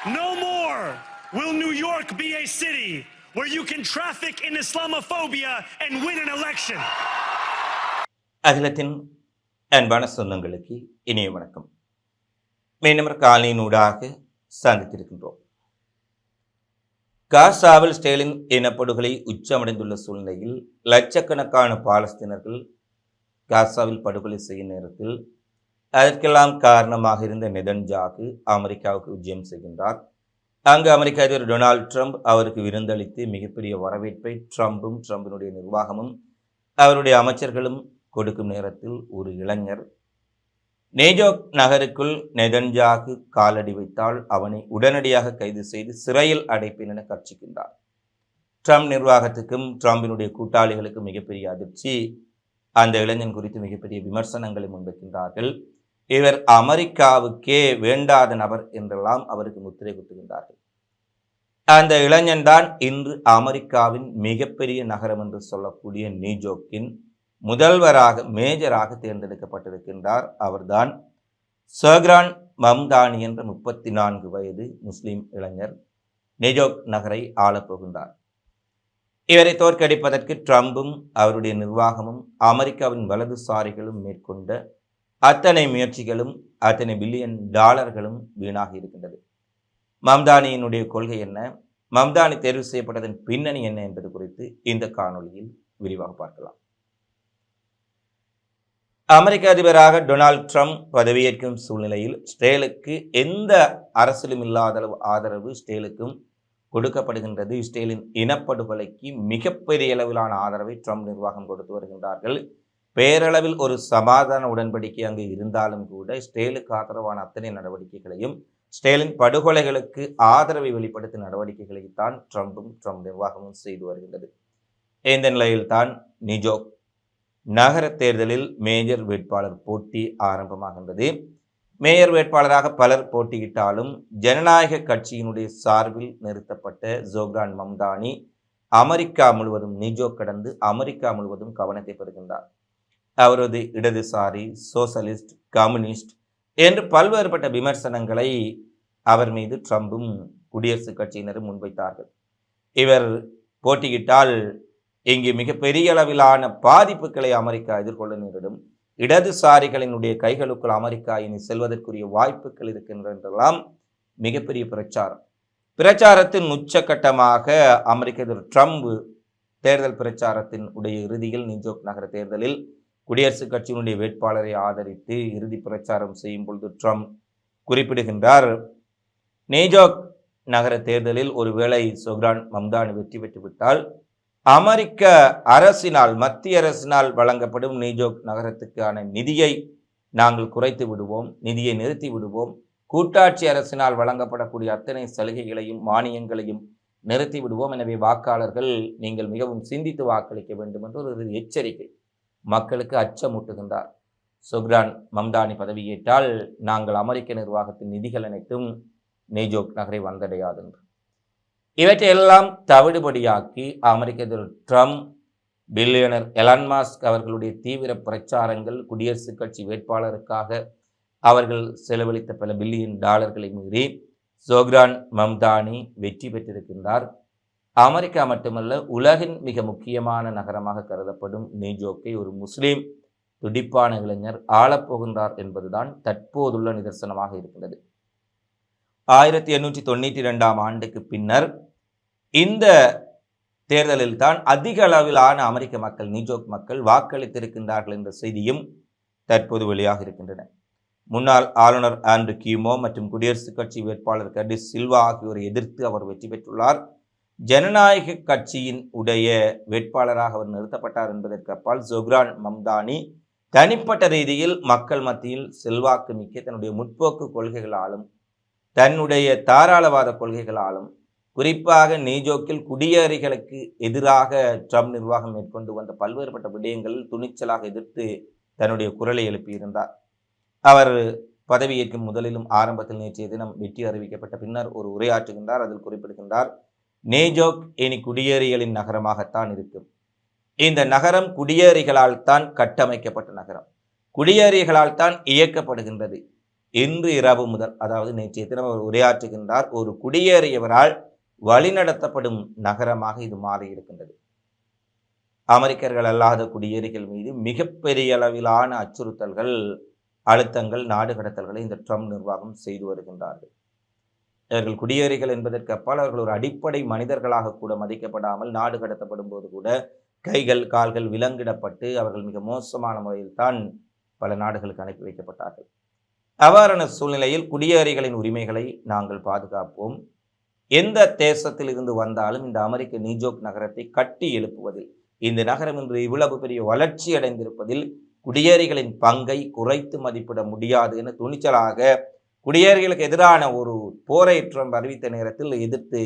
No more will New York be a city where you can traffic in Islamophobia and win an election. அகிலத்தின் அன்பான சொந்தங்களுக்கு இனிய வணக்கம் மீண்டும் காலையினூடாக சந்தித்திருக்கின்றோம் காசாவில் ஸ்டேலின் இனப்படுகொலை உச்சமடைந்துள்ள சூழ்நிலையில் லட்சக்கணக்கான பாலஸ்தீனர்கள் காசாவில் படுகொலை செய்யும் நேரத்தில் அதற்கெல்லாம் காரணமாக இருந்த நெதன்ஜாகு அமெரிக்காவுக்கு விஜயம் செய்கின்றார். அங்கு அமெரிக்க அதிபர் டொனால்ட் ட்ரம்ப் அவருக்கு விருந்தளித்து மிகப்பெரிய வரவேற்பை ட்ரம்பும் ட்ரம்பினுடைய நிர்வாகமும் அவருடைய அமைச்சர்களும் கொடுக்கும் நேரத்தில் ஒரு இளைஞர். நேஜோக் நகருக்குள் நெதன்ஜாகு காலடி வைத்தால் அவனை உடனடியாக கைது செய்து சிறையில் அடைப்பேன் என கர்ச்சிக்கின்றார் ட்ரம்ப் நிர்வாகத்துக்கும் ட்ரம்பினுடைய கூட்டாளிகளுக்கும் மிகப்பெரிய அதிர்ச்சி. அந்த இளைஞன் குறித்து மிகப்பெரிய விமர்சனங்களை முன்வைக்கின்றார்கள். இவர் அமெரிக்காவுக்கே வேண்டாத நபர் என்றெல்லாம் அவருக்கு முத்திரை குத்துகின்றார்கள். அந்த இளைஞன் தான் இன்று அமெரிக்காவின் மிகப்பெரிய நகரம் என்று சொல்லக்கூடிய நியூஜோக்கின் முதல்வராக மேஜராக தேர்ந்தெடுக்கப்பட்டிருக்கின்றார். அவர்தான் சஹ்ரான் மம்தானி என்ற முப்பத்தி நான்கு வயது முஸ்லீம் இளைஞர் நியூஜோக் நகரை ஆளப்போகின்றார். இவரை தோற்கடிப்பதற்கு ட்ரம்பும் அவருடைய நிர்வாகமும் அமெரிக்காவின் வலதுசாரிகளும் மேற்கொண்ட அத்தனை முயற்சிகளும் அத்தனை பில்லியன் டாலர்களும் வீணாக இருக்கின்றது. மம்தானியினுடைய கொள்கை என்ன? மம்தானி தேர்வு செய்யப்பட்டதன் பின்னணி என்ன என்பது குறித்து இந்த காணொளியில் விரிவாக பார்க்கலாம். அமெரிக்க அதிபராக டொனால்ட் ட்ரம்ப் பதவியேற்கும் சூழ்நிலையில் ஸ்டேலுக்கு எந்த அரசிலும் இல்லாத அளவு ஆதரவு ஸ்டேலுக்கும் கொடுக்கப்படுகின்றது. ஸ்டேலின் இனப்படுகொலைக்கு மிகப்பெரிய அளவிலான ஆதரவை ட்ரம்ப் நிர்வாகம் கொடுத்து வருகின்றார்கள். பேரளவில் ஒரு சமாதான உடன்படிக்கை அங்கு இருந்தாலும் கூட ஸ்டேலுக்கு ஆதரவான அத்தனை நடவடிக்கைகளையும் ஸ்டேலின் படுகொலைகளுக்கு ஆதரவை வெளிப்படுத்தும் நடவடிக்கைகளைத்தான் ட்ரம்பும் ட்ரம்ப் நிர்வாகமும் செய்து வருகின்றது. இந்த நிலையில்தான் நிஜோக் நகர தேர்தலில் மேஜர் வேட்பாளர் போட்டி ஆரம்பமாகின்றது. மேயர் வேட்பாளராக பலர் போட்டியிட்டாலும் ஜனநாயக கட்சியினுடைய சார்பில் நிறுத்தப்பட்ட ஜோக்ரான் மம்தானி அமெரிக்கா முழுவதும் நிஜோ கடந்து அமெரிக்கா முழுவதும் கவனத்தை பெறுகின்றார். அவரது இடதுசாரி சோசலிஸ்ட் கம்யூனிஸ்ட் என்று பல்வேறுபட்ட விமர்சனங்களை அவர் மீது ட்ரம்பும் குடியரசுக் கட்சியினரும் முன்வைத்தார்கள். இவர் போட்டியிட்டால் இங்கு மிகப்பெரிய அளவிலான பாதிப்புகளை அமெரிக்கா எதிர்கொள்ள நேரிடும். இடதுசாரிகளினுடைய கைகளுக்குள் அமெரிக்கா இனி செல்வதற்குரிய வாய்ப்புகள் இருக்கின்றெல்லாம் மிகப்பெரிய பிரச்சாரம். பிரச்சாரத்தின் உச்சக்கட்டமாக அமெரிக்க எதிர் ட்ரம்ப் தேர்தல் பிரச்சாரத்தின் உடைய இறுதியில் நியூஜோக் நகர தேர்தலில் குடியரசுக் கட்சியினுடைய வேட்பாளரை ஆதரித்து இறுதி பிரச்சாரம் செய்யும் பொழுது ட்ரம்ப் குறிப்பிடுகின்றார் நேஜோக் நகர தேர்தலில் ஒருவேளை சொஹ்ரான் மம்தானி வெற்றி பெற்றுவிட்டால் அமெரிக்க அரசினால் மத்திய அரசினால் வழங்கப்படும் நீஜோக் நகரத்துக்கான நிதியை நாங்கள் குறைத்து விடுவோம் நிதியை நிறுத்தி விடுவோம். கூட்டாட்சி அரசினால் வழங்கப்படக்கூடிய அத்தனை சலுகைகளையும் மானியங்களையும் நிறுத்தி விடுவோம். எனவே வாக்காளர்கள் நீங்கள் மிகவும் சிந்தித்து வாக்களிக்க வேண்டும் என்று ஒரு எச்சரிக்கை. மக்களுக்கு அச்சமூட்டுகின்றார். சுக்ரான் மம்தானி பதவியேற்றால் நாங்கள் அமெரிக்க நிர்வாகத்தின் நிதிகள் அனைத்தும் நெய்ஜோக் நகரை வந்தடையாது என்று. இவற்றையெல்லாம் தவிடுபடியாக்கி அமெரிக்க அதிபர் ட்ரம்ப் பில்லியனர் எலான் மாஸ்க் அவர்களுடைய தீவிர பிரச்சாரங்கள் குடியரசுக் கட்சி வேட்பாளருக்காக அவர்கள் செலவழித்த பல பில்லியன் டாலர்களை மீறி சோக்ரான் மம்தானி வெற்றி பெற்றிருக்கின்றார். அமெரிக்கா மட்டுமல்ல உலகின் மிக முக்கியமான நகரமாக கருதப்படும் நியூஜோக்கை ஒரு முஸ்லீம் துடிப்பான இளைஞர் ஆளப்போகின்றார் என்பதுதான் தற்போதுள்ள நிதர்சனமாக இருக்கின்றது. ஆயிரத்தி எண்ணூற்றி தொண்ணூற்றி ரெண்டாம் ஆண்டுக்கு பின்னர் இந்த தேர்தலில் தான் அதிக அளவிலான அமெரிக்க மக்கள் நியூஜோக் மக்கள் வாக்களித்திருக்கின்றார்கள் என்ற செய்தியும் தற்போது வெளியாக இருக்கின்றன. முன்னாள் ஆளுநர் ஆண்ட்ரு கியூமோ மற்றும் குடியரசுக் கட்சி வேட்பாளர் கர்டிஸ் சில்வா ஆகியோரை எதிர்த்து அவர் வெற்றி பெற்றுள்ளார். ஜனநாயக கட்சியின் உடைய வேட்பாளராக அவர் நிறுத்தப்பட்டார் என்பதற்கு அப்பால் ஜொக்ரான் மம்தானி தனிப்பட்ட ரீதியில் மக்கள் மத்தியில் செல்வாக்கு மிக்க தன்னுடைய முற்போக்கு கொள்கைகளாலும் தன்னுடைய தாராளவாத கொள்கைகளாலும் குறிப்பாக நீஜோக்கில் குடியேறிகளுக்கு எதிராக ட்ரம்ப் நிர்வாகம் மேற்கொண்டு வந்த பல்வேறுபட்ட விடயங்களில் துணிச்சலாக எதிர்த்து தன்னுடைய குரலை எழுப்பியிருந்தார். அவர் பதவியேற்கும் முதலிலும் ஆரம்பத்தில் நேற்றைய தினம் வெற்றி அறிவிக்கப்பட்ட பின்னர் ஒரு உரையாற்றுகின்றார் அதில் குறிப்பிடுகின்றார் நேஜோக் இனி குடியேறிகளின் நகரமாகத்தான் இருக்கும். இந்த நகரம் குடியேறிகளால் தான் கட்டமைக்கப்பட்ட நகரம். குடியேறிகளால் தான் இயக்கப்படுகின்றது. இன்று இரவு முதல் அதாவது நேற்றைய தினம் அவர் உரையாற்றுகின்றார் ஒரு குடியேறியவரால் வழிநடத்தப்படும் நகரமாக இது மாறி இருக்கின்றது அமெரிக்கர்கள் அல்லாத குடியேறிகள் மீது மிகப்பெரிய அளவிலான அச்சுறுத்தல்கள் அழுத்தங்கள் நாடு கடத்தல்களை இந்த ட்ரம்ப் நிர்வாகம் செய்து வருகின்றார்கள். இவர்கள் குடியேறிகள் என்பதற்கு அப்பால் அவர்கள் ஒரு அடிப்படை மனிதர்களாக கூட மதிக்கப்படாமல் நாடு கடத்தப்படும் போது கூட கைகள் கால்கள் விலங்கிடப்பட்டு அவர்கள் மிக மோசமான முறையில் தான் பல நாடுகளுக்கு அனுப்பி வைக்கப்பட்டார்கள். அவ்வாறான சூழ்நிலையில் குடியேறிகளின் உரிமைகளை நாங்கள் பாதுகாப்போம். எந்த தேசத்தில் இருந்து வந்தாலும் இந்த அமெரிக்க நியூஜோக் நகரத்தை கட்டி எழுப்புவதில் இந்த நகரம் இன்று இவ்வளவு பெரிய வளர்ச்சி அடைந்திருப்பதில் குடியேறிகளின் பங்கை குறைத்து மதிப்பிட முடியாது என துணிச்சலாக குடியேறிகளுக்கு எதிரான ஒரு போரை ட்ரம்ப் அறிவித்த நேரத்தில் எதிர்த்து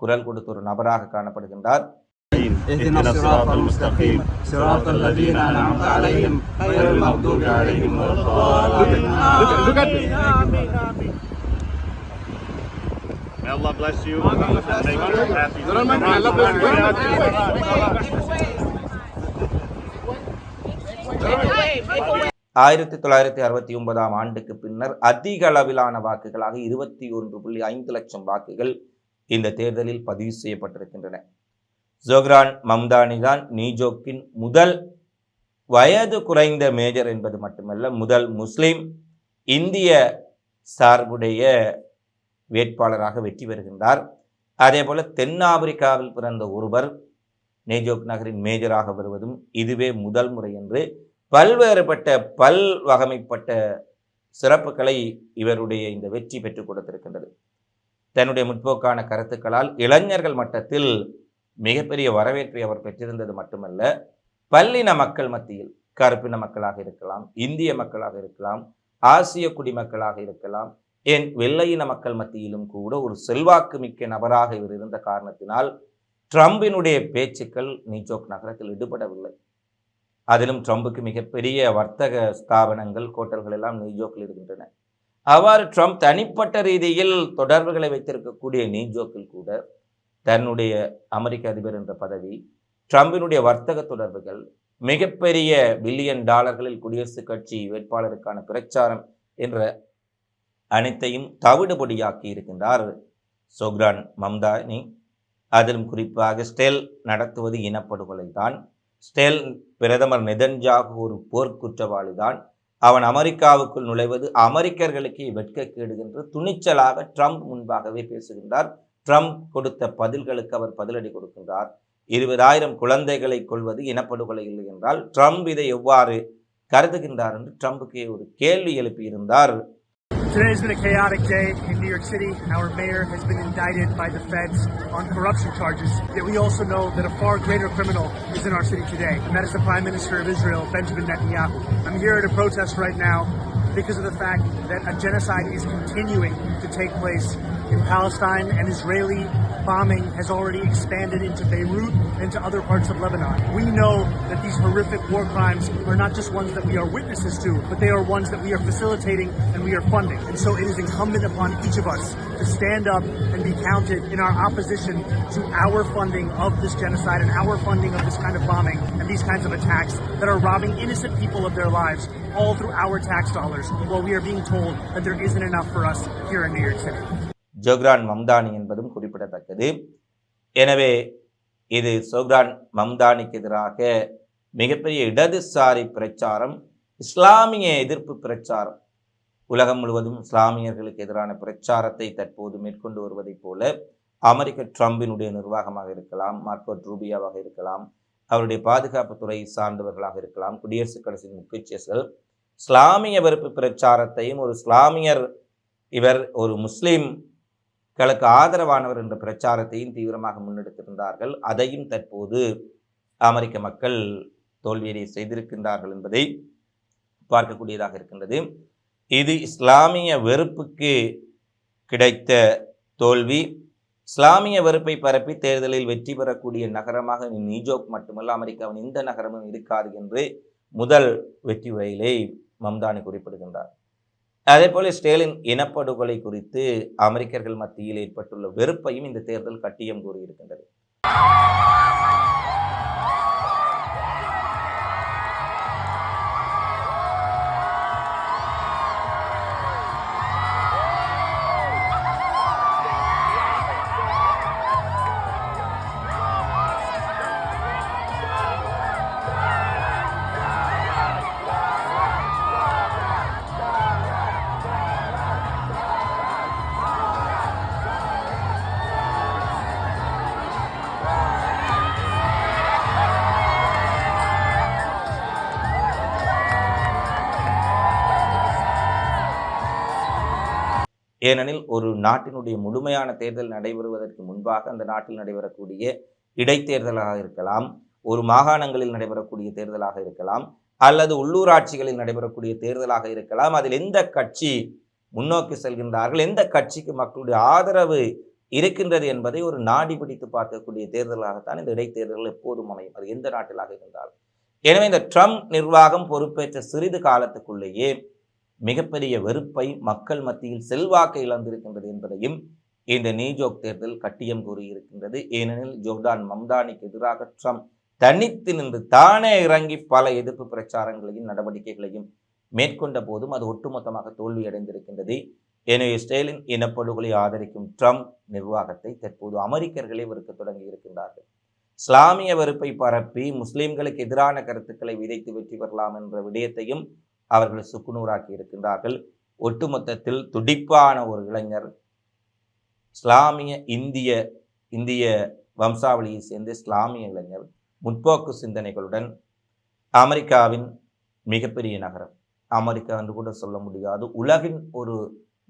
குரல் கொடுத்த ஒரு நபராக காணப்படுகின்றார் ஆயிரத்தி தொள்ளாயிரத்தி அறுபத்தி ஒன்பதாம் ஆண்டுக்கு பின்னர் அதிக அளவிலான வாக்குகளாக இருபத்தி ஒன்று புள்ளி ஐந்து லட்சம் வாக்குகள் இந்த தேர்தலில் பதிவு செய்யப்பட்டிருக்கின்றன. ஜோக்ரான் மம்தானி தான் நீஜோக்கின் முதல் வயது குறைந்த மேஜர் என்பது மட்டுமல்ல முதல் முஸ்லிம் இந்திய சார்புடைய வேட்பாளராக வெற்றி பெறுகின்றார். அதே போல தென்னாப்பிரிக்காவில் பிறந்த ஒருவர் நேஜோக் நகரின் மேஜராக வருவதும் இதுவே முதல் முறை என்று பல்வேறுபட்ட பல் வகமைப்பட்ட சிறப்புகளை இவருடைய இந்த வெற்றி பெற்றுக் கொடுத்திருக்கின்றது. தன்னுடைய முற்போக்கான கருத்துக்களால் இளைஞர்கள் மட்டத்தில் மிகப்பெரிய வரவேற்பை அவர் பெற்றிருந்தது மட்டுமல்ல பல்லின மக்கள் மத்தியில் கருப்பின மக்களாக இருக்கலாம் இந்திய மக்களாக இருக்கலாம் ஆசிய குடிமக்களாக இருக்கலாம் ஏன் வெள்ளையின மக்கள் மத்தியிலும் கூட ஒரு செல்வாக்கு மிக்க நபராக இவர் இருந்த காரணத்தினால் ட்ரம்பினுடைய பேச்சுக்கள் நியூஜோக் நகரத்தில் ஈடுபடவில்லை. அதிலும் ட்ரம்புக்கு மிகப்பெரிய வர்த்தக ஸ்தாபனங்கள் கோட்டல்கள் எல்லாம் நியூஜோக்கில் இருக்கின்றன. அவ்வாறு ட்ரம்ப் தனிப்பட்ட ரீதியில் தொடர்புகளை வைத்திருக்கக்கூடிய நியூஜோக்கில் கூட தன்னுடைய அமெரிக்க அதிபர் என்ற பதவி ட்ரம்பினுடைய வர்த்தக தொடர்புகள் மிகப்பெரிய பில்லியன் டாலர்களில் குடியரசுக் கட்சி வேட்பாளருக்கான பிரச்சாரம் என்ற அனைத்தையும் தவிடுபடியாக்கி இருக்கின்றார் சோக்ரான் மம்தானி. அதிலும் குறிப்பாக ஸ்டெல் நடத்துவது இனப்படுகொலை தான் ஸ்டெல் பிரதமர் நெதன்ஜாகு ஒரு போர்க்குற்றவாளி தான் அவன் அமெரிக்காவுக்குள் நுழைவது அமெரிக்கர்களுக்கு வெட்கக்கேடு என்று துணிச்சலாக ட்ரம்ப் முன்பாகவே பேசுகின்றார். ட்ரம்ப் கொடுத்த பதில்களுக்கு அவர் பதிலடி கொடுக்கின்றார். இருபதாயிரம் குழந்தைகளை கொள்வது இனப்படுகொலை இல்லை என்றால் ட்ரம்ப் இதை எவ்வாறு கருதுகின்றார் என்று ட்ரம்புக்கு ஒரு கேள்வி எழுப்பியிருந்தார். Today has been a chaotic day in New York City. Our mayor has been indicted by the feds on corruption charges. Yet we also know that a far greater criminal is in our city today, and that is the Prime Minister of Israel, Benjamin Netanyahu. I'm here at a protest right now because of the fact that a genocide is continuing to take place in Palestine and Israeli bombing has already expanded into Beirut and to other parts of Lebanon. We know that these horrific war crimes are not just ones that we are witnesses to, but they are ones that we are facilitating and we are funding. And so it is incumbent upon each of us to stand up and be counted in our opposition to our funding of this genocide and our funding of this kind of bombing and these kinds of attacks that are robbing innocent people of their lives all through our tax dollars while we are being told that there isn't enough for us here in New York City. ஜோக்ரான் Mamdani என்பதும் குறிப்பிடத்தக்கது. எனவே இது சோக்ரான் மம்தானிக்கு எதிராக மிகப்பெரிய இடதுசாரி பிரச்சாரம் இஸ்லாமிய எதிர்ப்பு பிரச்சாரம். உலகம் முழுவதும் இஸ்லாமியர்களுக்கு எதிரான பிரச்சாரத்தை தற்போது மேற்கொண்டு வருவதைப் போல அமெரிக்க ட்ரம்பினுடைய நிர்வாகமாக இருக்கலாம் மார்க்கோ ரூபியாவாக இருக்கலாம் அவருடைய பாதுகாப்புத்துறை சார்ந்தவர்களாக இருக்கலாம் குடியரசுக் கட்சியின் முக்கியஸ்தர்கள் இஸ்லாமிய வெறுப்பு பிரச்சாரத்தையும் ஒரு இஸ்லாமியர் இவர் ஒரு முஸ்லீம் களுக்கு ஆதரவானவர் என்ற பிரச்சாரத்தையும் தீவிரமாக முன்னெடுத்திருந்தார்கள். அதையும் தற்போது அமெரிக்க மக்கள் தோல்வியடைய செய்திருக்கின்றார்கள் என்பதை பார்க்கக்கூடியதாக இருக்கின்றது. இது இஸ்லாமிய வெறுப்புக்கு கிடைத்த தோல்வி. இஸ்லாமிய வெறுப்பை பரப்பி தேர்தலில் வெற்றி பெறக்கூடிய நகரமாக நியூஜோக் மட்டுமல்ல அமெரிக்காவின் இந்த நகரமும் இருக்காது என்று முதல் வெற்றி உரையிலே மம்தானி குறிப்பிடுகின்றார். அதே போல ஸ்டேலின் இனப்படுகொலை குறித்து அமெரிக்கர்கள் மத்தியில் ஏற்பட்டுள்ள வெறுப்பையும் இந்த தேர்தல் கட்டியம் கூறியிருக்கின்றது. ஏனெனில் ஒரு நாட்டினுடைய முழுமையான தேர்தல் நடைபெறுவதற்கு முன்பாக அந்த நாட்டில் நடைபெறக்கூடிய இடைத்தேர்தலாக இருக்கலாம் ஒரு மாகாணங்களில் நடைபெறக்கூடிய தேர்தலாக இருக்கலாம் அல்லது உள்ளூராட்சிகளில் நடைபெறக்கூடிய தேர்தலாக இருக்கலாம். அதில் எந்த கட்சி முன்னோக்கி செல்கின்றார்கள்? எந்த கட்சிக்கு மக்களுடைய ஆதரவு இருக்கின்றது என்பதை ஒரு நாடி பிடித்து பார்க்கக்கூடிய தேர்தலாகத்தான் இந்த இடைத்தேர்தல்கள் எப்போதும் அமையும். அது எந்த நாட்டிலாக இருந்தாலும் எனவே இந்த ட்ரம்ப் நிர்வாகம் பொறுப்பேற்ற சிறிது காலத்துக்குள்ளேயே மிகப்பெரிய வெறுப்பை மக்கள் மத்தியில் செல்வாக்கை இழந்திருக்கின்றது என்பதையும் இந்த நியூஜோக் தேர்தல் கட்டியம் கூறியிருக்கின்றது. ஏனெனில் ஜோர்டான் மம்தானிக்கு எதிராக ட்ரம்ப் தனித்து நின்று தானே இறங்கி பல எதிர்ப்பு பிரச்சாரங்களையும் நடவடிக்கைகளையும் மேற்கொண்ட போதும் அது ஒட்டுமொத்தமாக தோல்வியடைந்திருக்கின்றது. எனவே ஸ்டேலின் இனப்படுகொலை ஆதரிக்கும் ட்ரம்ப் நிர்வாகத்தை தற்போது அமெரிக்கர்களே வெறுக்க தொடங்கி இருக்கின்றார்கள். இஸ்லாமிய வெறுப்பை பரப்பி முஸ்லிம்களுக்கு எதிரான கருத்துக்களை விதைத்து வெற்றி பெறலாம் என்ற விடயத்தையும் அவர்கள் சுக்குநூறாக்கி இருக்கின்றார்கள். ஒட்டுமொத்தத்தில் துடிப்பான ஒரு இளைஞர் இஸ்லாமிய இந்திய இந்திய வம்சாவளியை சேர்ந்த இஸ்லாமிய இளைஞர் முற்போக்கு சிந்தனைகளுடன் அமெரிக்காவின் மிகப்பெரிய நகரம். அமெரிக்கா என்று கூட சொல்ல முடியாது. உலகின் ஒரு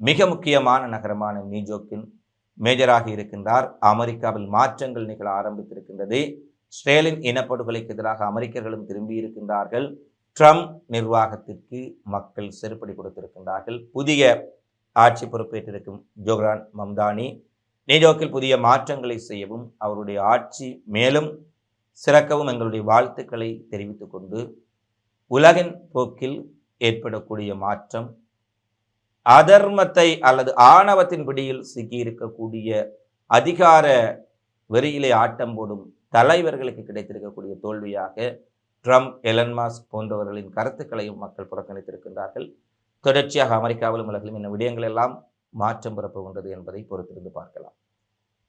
மிக முக்கியமான நகரமான நியூஜோக்கின் மேஜராக இருக்கின்றார். அமெரிக்காவில் மாற்றங்கள் நிகழ ஆரம்பித்திருக்கின்றது. ஸ்ரேலின் இனப்படுகொலைக்கு எதிராக அமெரிக்கர்களும் திரும்பி இருக்கின்றார்கள். ட்ரம்ப் நிர்வாகத்திற்கு மக்கள் செருப்படி கொடுத்திருக்கின்றார்கள். புதிய ஆட்சி பொறுப்பேற்றிருக்கும் ஜோக்ரான் மம்தானி நியூயோர்க்கில் புதிய மாற்றங்களை செய்யவும் அவருடைய ஆட்சி மேலும் சிறக்கவும் எங்களுடைய வாழ்த்துக்களை தெரிவித்து கொண்டு உலகின் போக்கில் ஏற்படக்கூடிய மாற்றம் அதர்மத்தை அல்லது ஆணவத்தின் பிடியில் சிக்கியிருக்கக்கூடிய அதிகார வெறியிலே ஆட்டம் போடும் தலைவர்களுக்கு கிடைத்திருக்கக்கூடிய தோல்வியாக ட்ரம்ப் எலன்மாஸ் போன்றவர்களின் கருத்துக்களையும் மக்கள் புறக்கணித்திருக்கின்றார்கள். தொடர்ச்சியாக அமெரிக்காவிலும் உலகிலும் இந்த விடயங்கள் எல்லாம் மாற்றம் பிறப்புகின்றது என்பதை பொறுத்திருந்து பார்க்கலாம்.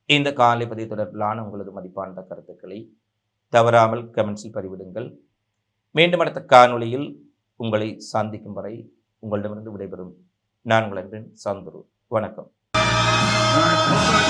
இந்த காலை பதிவு தொடர்பிலான உங்களது மதிப்பான கருத்துக்களை தவறாமல் கமெண்ட்ஸில் பதிவிடுங்கள். மீண்டும் அடுத்த காணொளியில் உங்களை சந்திக்கும் வரை உங்களிடமிருந்து விடைபெறும் நான் உங்கள் அன்பின் சந்துரு. வணக்கம். Thank you.